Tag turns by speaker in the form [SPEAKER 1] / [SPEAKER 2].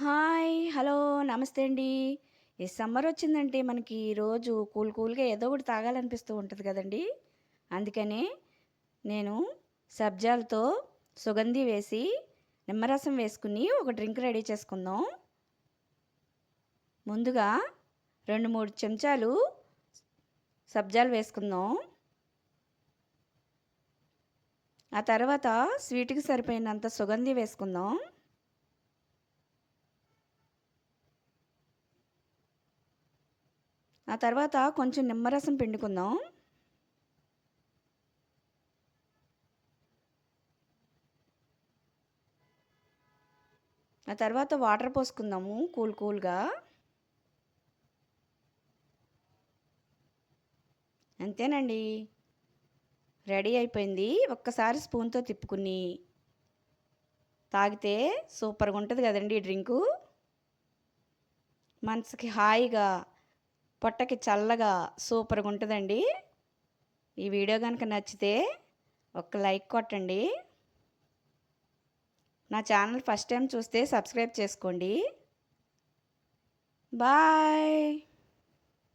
[SPEAKER 1] Hi hello నమస్తే అండి. ఈ సమ్మర్ వచ్చిందంటే మనకి రోజు కూల్ కూల్గా ఏదో ఒకటి తాగాలనిపిస్తూ ఉంటుంది కదండి. అందుకనే నేను సబ్జాలతో సుగంధి వేసి నిమ్మరసం వేసుకుని ఒక డ్రింక్ రెడీ చేసుకుందాం. ముందుగా రెండు మూడు చెంచాలు సబ్జాలు వేసుకుందాం. ఆ తర్వాత స్వీట్కి సరిపోయినంత సుగంధి వేసుకుందాం. ఆ తర్వాత కొంచెం నిమ్మరసం పిండుకుందాం. ఆ తర్వాత వాటర్ పోసుకుందాము కూల్ కూల్గా. అంతేనండి. రెడీ అయిపోయింది. ఒక్కసారి స్పూన్తో తిప్పుకుని తాగితే సూపర్గా ఉంటుంది కదండి ఈ డ్రింకు. మనసుకి హాయిగా పొట్టకి చల్లగా సూపర్గా ఉంటుందండి. ఈ వీడియో కనుక నచ్చితే ఒక లైక్ కొట్టండి. నా ఛానల్ ఫస్ట్ టైం చూస్తే సబ్స్క్రైబ్ చేసుకోండి. బాయ్.